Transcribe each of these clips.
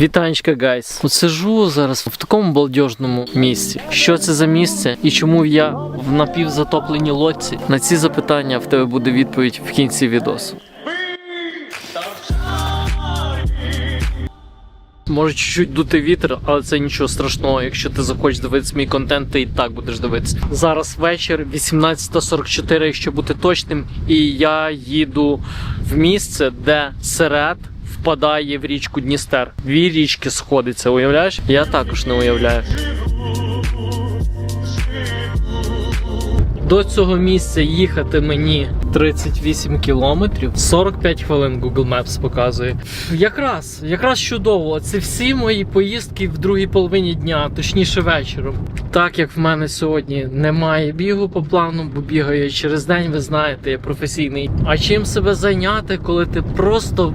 Вітанечка, гайс. От сижу зараз в такому балдежному місці. Що це за місце і чому я в напівзатопленій лодці? На ці запитання в тебе буде відповідь в кінці відосу. Може чуть-чуть дути вітер, але це нічого страшного. Якщо ти захочеш дивитися мій контент, ти і так будеш дивитися. Зараз вечір, 18.44, якщо бути точним, і я їду в місце, де серед впадає в річку Дністер. Дві річки сходяться, уявляєш? Я також не уявляю. До цього місця їхати мені 38 кілометрів, 45 хвилин Google Maps показує. Якраз, якраз чудово. Це всі мої поїздки в другій половині дня, точніше вечором. Так як в мене сьогодні немає бігу по плану, бо бігаю через день, ви знаєте, я професійний. А чим себе зайняти, коли ти просто.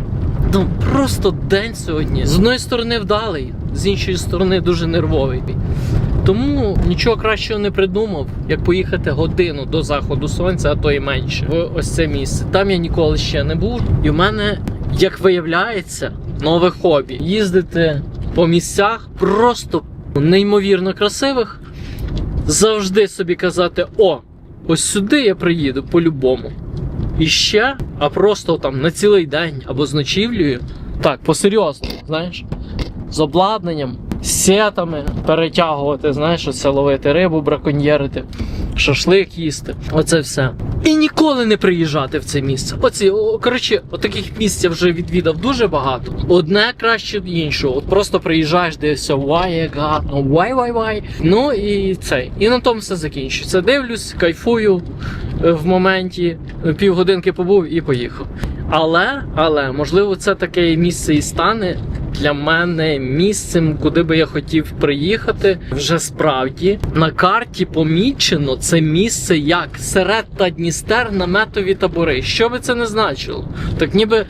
Ну просто день сьогодні. З одної сторони вдалий, з іншої сторони дуже нервовий. Тому нічого кращого не придумав, як поїхати годину до заходу сонця, а то і менше, в ось це місце. Там я ніколи ще не був. І в мене, як виявляється, нове хобі їздити по місцях просто неймовірно красивих. Завжди собі казати: о, ось сюди я приїду по-любому. І ще, а просто там на цілий день або з ночівлею. Так, по-серйозно, знаєш, з обладнанням, з сетами перетягувати, знаєш, оце ловити рибу, браконьєрити, шашлик їсти. Оце все. І ніколи не приїжджати в це місце. Оці, коротше, отаких місць я вже відвідав дуже багато. Одне краще від іншого. От просто приїжджаєш, дивишся, вай, як гарно, вай, вай, вай. Ну і цей. І на тому все закінчується. Дивлюсь, кайфую в моменті, е, півгодинки побув і поїхав. Але, але, можливо, це таке місце і стане для мене місцем, куди би я хотів приїхати. Вже справді на карті помічено це місце як серед та Дністер наметові табори. Що би це не значило? Так ніби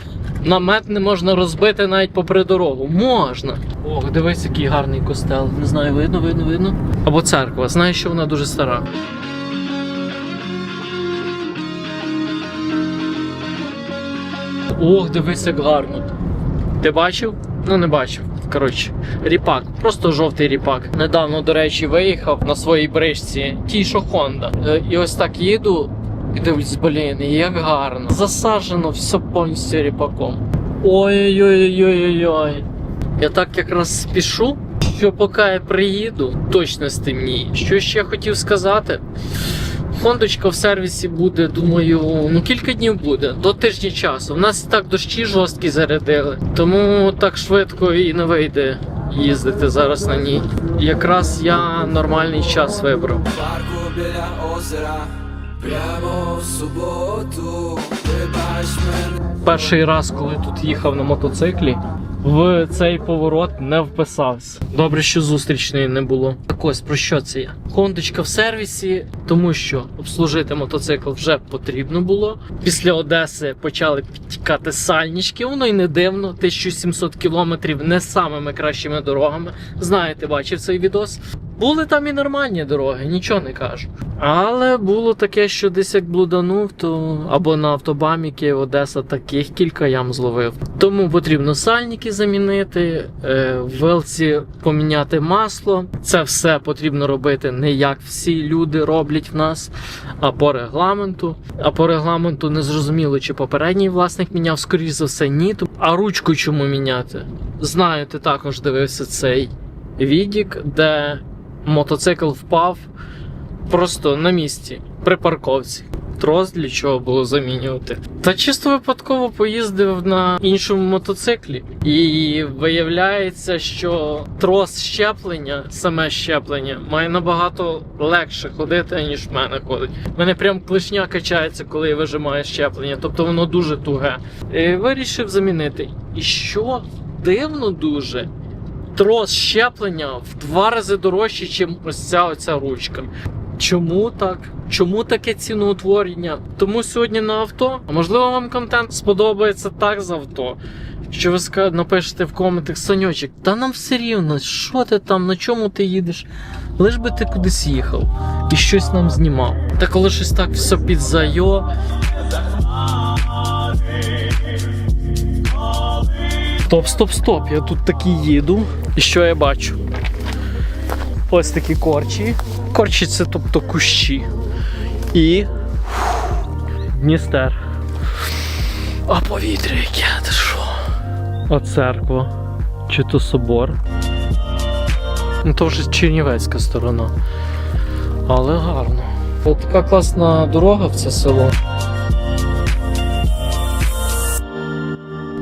намет не можна розбити навіть попри дорогу. Можна. Ох, дивись, який гарний костел. Не знаю, видно, видно, видно. Або церква. Знаю, що вона дуже стара. Ох, дивись, як гарно. Ти бачив? Ну не бачив. Коротше, ріпак, просто жовтий ріпак. Недавно, до речі, виїхав на своїй бричці, тій, що Honda. Е, І ось так їду і дивлюсь, блін, як гарно. Засаджено все повністю ріпаком. Ой-ой-ой-ой-ой. Я так якраз спішу, що поки я приїду, точно стемніє. Що ще хотів сказати? Хондочка в сервісі буде, думаю, ну кілька днів буде, до тижня часу. У нас так дощі жорсткі зарядили, тому так швидко і не вийде їздити зараз на ній. Якраз я нормальний час вибрав. парку біля озера, прямо в суботу, мене. Перший раз, коли тут їхав на мотоциклі, в цей поворот не вписався. Добре, що зустрічної не було. Так ось про що це я? Хондочка в сервісі, тому що обслужити мотоцикл вже потрібно було. Після Одеси почали підтікати сальнички. Воно й не дивно. 1700 кілометрів не самими кращими дорогами. Знаєте, бачив цей відос. Були там і нормальні дороги, нічого не кажу. Але було таке, що десь як блуданув, то або на автобамі Київ Одеса таких кілька ям зловив. Тому потрібно сальники замінити, е, в велці поміняти масло. Це все потрібно робити не як всі люди роблять в нас, а по регламенту. А по регламенту не зрозуміло, чи попередній власник міняв, скоріш за все, ні. А ручку чому міняти? Знаю, ти також дивився цей відік, де мотоцикл впав просто на місці при парковці. Трос для чого було замінювати. Та чисто випадково поїздив на іншому мотоциклі, і виявляється, що трос щеплення, саме щеплення, має набагато легше ходити, ніж в мене ходить. У мене прям клешня качається, коли я вижимаю щеплення, тобто воно дуже туге. І вирішив замінити. І що дивно дуже, трос щеплення в два рази дорожче, ніж ось ця оця ручка. Чому так? Чому таке ціноутворення? Тому сьогодні на авто. А можливо, вам контент сподобається так з авто. Що ви напишете в коментах Саньочек, та нам все рівно, що ти там, на чому ти їдеш? Лиш би ти кудись їхав і щось нам знімав. Та коли щось так все під зайо. Стоп, стоп, стоп. Я тут таки їду. І що я бачу? Ось такі корчі. Це тобто кущі. І. Дністер. А повітря яке, ти що? А церква. Чи то собор? Ну то вже Чернівецька сторона. Але гарно. Така класна дорога в це село.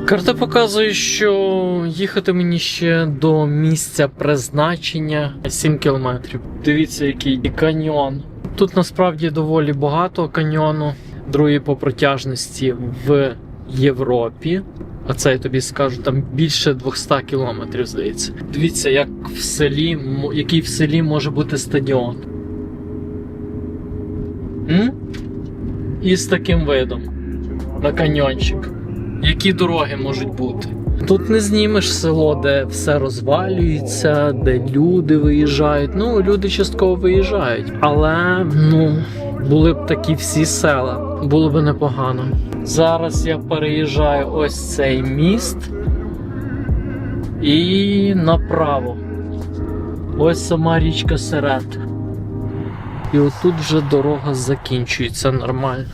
Карта показує, що їхати мені ще до місця призначення 7 кілометрів. Дивіться, який каньйон. Тут насправді доволі багато каньйону, другий по протяжності в Європі. А це я тобі скажу, там більше 200 кілометрів, здається. Дивіться, як в селі, який в селі може бути стадіон. М? І з таким видом на каньйончик. Які дороги можуть бути? Тут не знімеш село, де все розвалюється, де люди виїжджають. Ну, люди частково виїжджають. Але ну, були б такі всі села, було б непогано. Зараз я переїжджаю ось цей міст і направо. Ось сама річка Серет. І отут вже дорога закінчується нормально.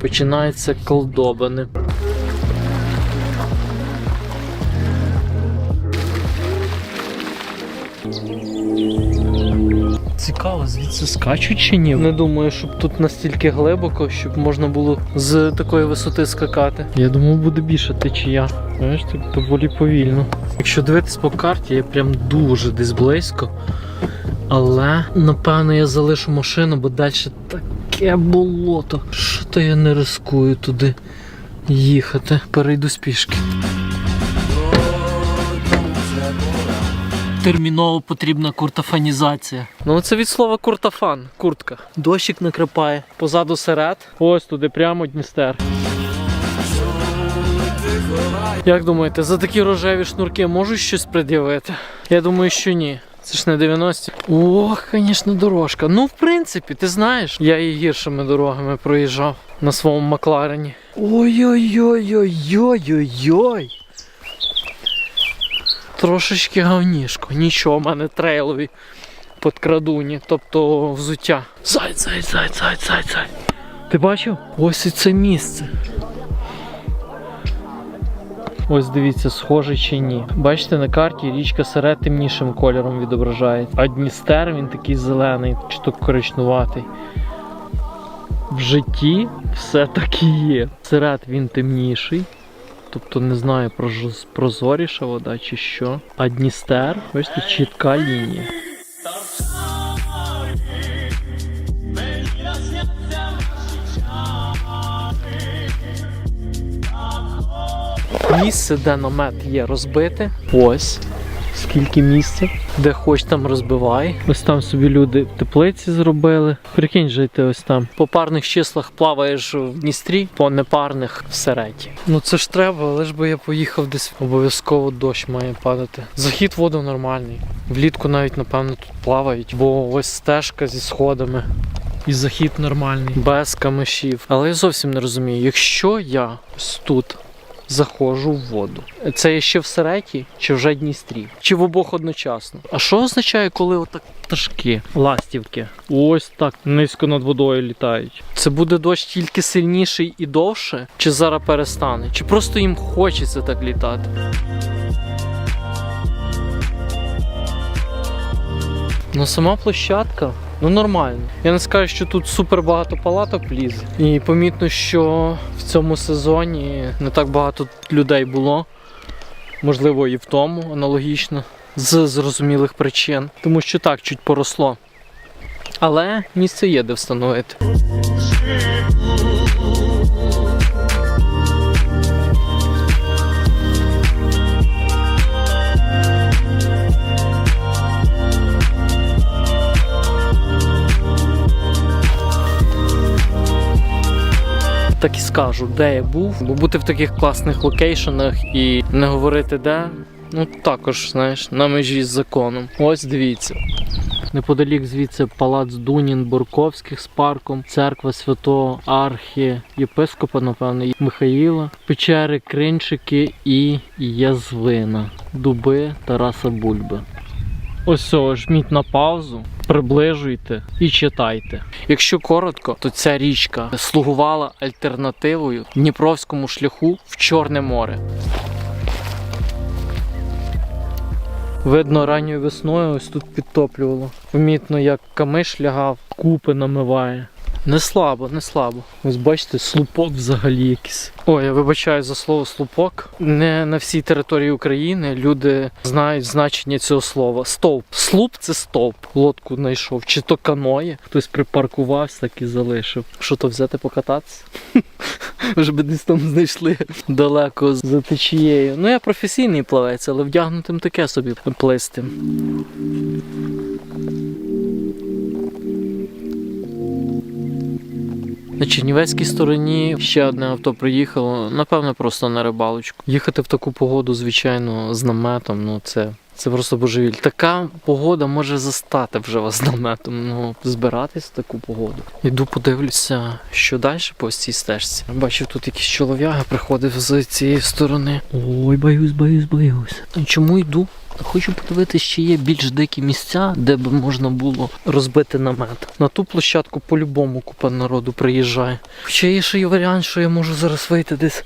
Починаються колдобини. Цікаво, звідси скачуть чи ні? Не думаю, щоб тут настільки глибоко, щоб можна було з такої висоти скакати. Я думав, буде більше течія. Знаєш, так доволі повільно. Якщо дивитись по карті, я прям дуже десь близько. Але напевно я залишу машину, бо далі таке болото. Що то я не рискую туди їхати. Перейду спішки. Одному Терміново потрібна куртофанізація. Ну це від слова куртофан, куртка. Дощик накрапає. Позаду серед. Ось туди прямо Дністер. Як думаєте, за такі рожеві шнурки можуть щось пред'явити? Я думаю, що ні. Це ж не 90. Ох, звісно, дорожка. Ну, в принципі, ти знаєш, я і гіршими дорогами проїжджав на своєму Макларені. Ой-ой-ой-ой-ой-ой-ой. Трошечки говнішко. Нічого, в мене трейлові подкрадуні, тобто взуття. Зай, зай, зай, зай, зай, зай. Ти бачив? Ось і це місце. Ось дивіться, схоже чи ні. Бачите, на карті річка Серед темнішим кольором відображає. А Дністер він такий зелений, чи то коричнуватий. В житті все так і є. Серед він темніший. Тобто не знаю, про прозоріша вода чи що. А Дністер, бачите, чітка лінія. Місце, де намет є розбите. Ось. Скільки місця, де хоч там розбивай. Ось там собі люди теплиці зробили. Прикинь, жити ось там. По парних числах плаваєш в Дністрі, по непарних в сереті. Ну це ж треба, але ж би я поїхав десь обов'язково дощ має падати. Захід воду нормальний. Влітку навіть, напевно, тут плавають, бо ось стежка зі сходами. І захід нормальний, без камишів. Але я зовсім не розумію, якщо я ось тут заходжу в воду. Це ще в Сереті чи вже Дністрі? Чи в обох одночасно? А що означає, коли отак пташки, ластівки, ось так низько над водою літають? Це буде дощ тільки сильніший і довше, чи зараз перестане? Чи просто їм хочеться так літати? Ну сама площадка. Ну нормально. Я не скажу, що тут супер багато палаток ліз. І помітно, що в цьому сезоні не так багато людей було. Можливо, і в тому аналогічно, з зрозумілих причин. Тому що так, чуть поросло. Але місце є де встановити. Так і скажу, де я був, бо бути в таких класних локейшенах і не говорити де, ну також, знаєш, на межі з законом. Ось дивіться. Неподалік звідси палац Дунін Борковських з парком, церква святого Архі єпископа, напевно, Михаїла, печери, кринчики і язвина, дуби Тараса Бульби. Ось жміть на паузу, приближуйте і читайте. Якщо коротко, то ця річка слугувала альтернативою Дніпровському шляху в Чорне море. Видно, ранньою весною ось тут підтоплювало. Помітно, як камиш лягав, купи намиває. Не слабо, не слабо. Ось бачите, слупок взагалі якийсь. Ой, я вибачаю за слово слупок. Не на всій території України люди знають значення цього слова. Стовп. Слуп це стовп. Лодку знайшов. Чи то каноє. Хтось припаркувався, так і залишив. Що то взяти покататися? Вже би десь там знайшли далеко за течією. Ну я професійний плавець, але вдягнутим таке собі плисти. На Чернівецькій стороні ще одне авто приїхало, напевно, просто на рибалочку. Їхати в таку погоду, звичайно, з наметом, ну це. Це просто божевіль. Така погода може застати вже вас наметом. Ну, збиратись в таку погоду. Іду подивлюся, що далі по цій стежці. Бачив, тут якийсь чолов'яга приходив з цієї сторони. Ой, боюсь, боюсь, боюсь. Чому йду? Хочу подивитися, чи є більш дикі місця, де б можна було розбити намет. На ту площадку по-любому купа народу приїжджає. Хоча є ще й варіант, що я можу зараз вийти десь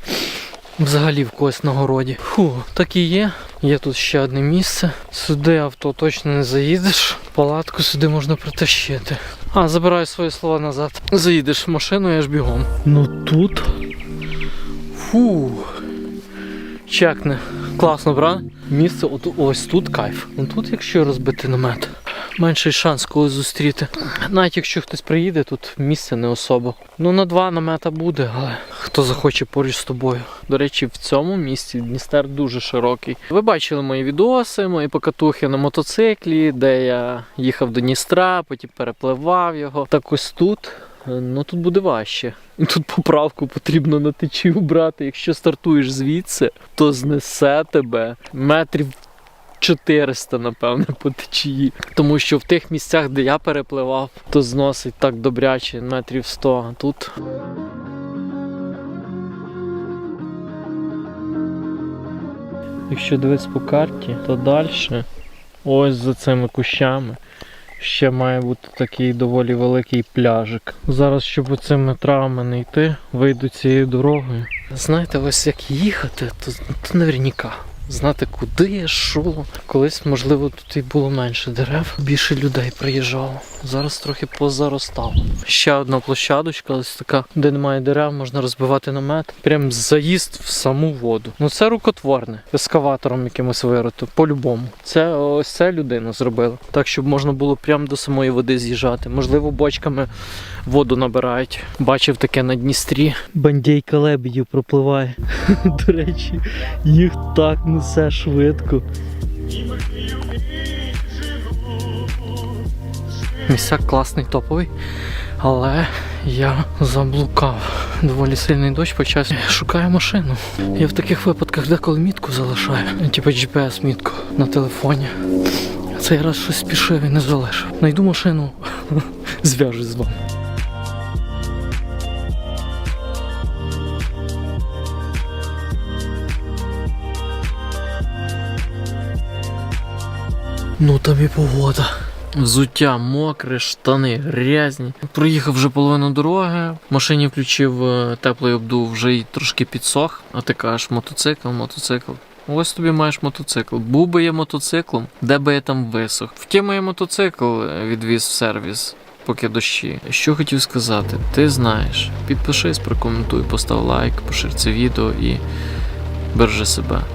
взагалі в когось на городі. Фу, так і є. Є тут ще одне місце. Сюди авто точно не заїдеш. Палатку сюди можна притащити. А, забираю свої слова назад. Заїдеш в машину, я ж бігом. Ну тут. Фу. Чекне. Класно, правда? Місце от ось тут кайф. Тут, якщо розбити намет, менший шанс когось зустріти. Навіть якщо хтось приїде, тут місця не особо. Ну на два намета буде, але хто захоче поруч з тобою. До речі, в цьому місці Дністер дуже широкий. Ви бачили мої відоси, мої покатухи на мотоциклі, де я їхав до Дністра, потім перепливав його. Так ось тут. Е, Ну тут буде важче. Тут поправку потрібно на течію брати. Якщо стартуєш звідси, то знесе тебе метрів 400, напевне, по течії. Тому що в тих місцях, де я перепливав, то зносить так добряче метрів 100. А тут. Якщо дивитися по карті, то далі, ось за цими кущами, ще має бути такий доволі великий пляжик. Зараз, щоб цими травами не йти, вийду цією дорогою. Знаєте, ось як їхати, то, то наверняка. Знати, куди, що. Колись, можливо, тут і було менше дерев, більше людей приїжджало. Зараз трохи позаростало. Ще одна площадочка, ось така, де немає дерев, можна розбивати намет. Прям заїзд в саму воду. Ну це рукотворне, ескаватором якимось вирито, по-любому. Це ось це людина зробила. Так, щоб можна було прямо до самої води з'їжджати. Можливо, бочками воду набирають. Бачив таке на Дністрі. Бандейка лебедів пропливає. До речі, їх так несе швидко. Місяк класний топовий, але я заблукав. Доволі сильний дощ почався. Шукаю машину. Я в таких випадках деколи мітку залишаю. Типу GPS-мітку на телефоні. Цей раз щось спішив і не залишив. Найду машину, зв'яжусь з вами. Ну там і погода. Взуття мокре, штани грязні. Проїхав вже половину дороги. В машині включив е, теплий обдув, вже й трошки підсох. А ти кажеш, мотоцикл, мотоцикл. Ось тобі маєш мотоцикл. Був би я мотоциклом, де би я там висох. Втім, я мотоцикл е, відвіз в сервіс. Поки дощі. Що хотів сказати, ти знаєш. Підпишись, прокоментуй, постав лайк, пошир це відео і бережи себе.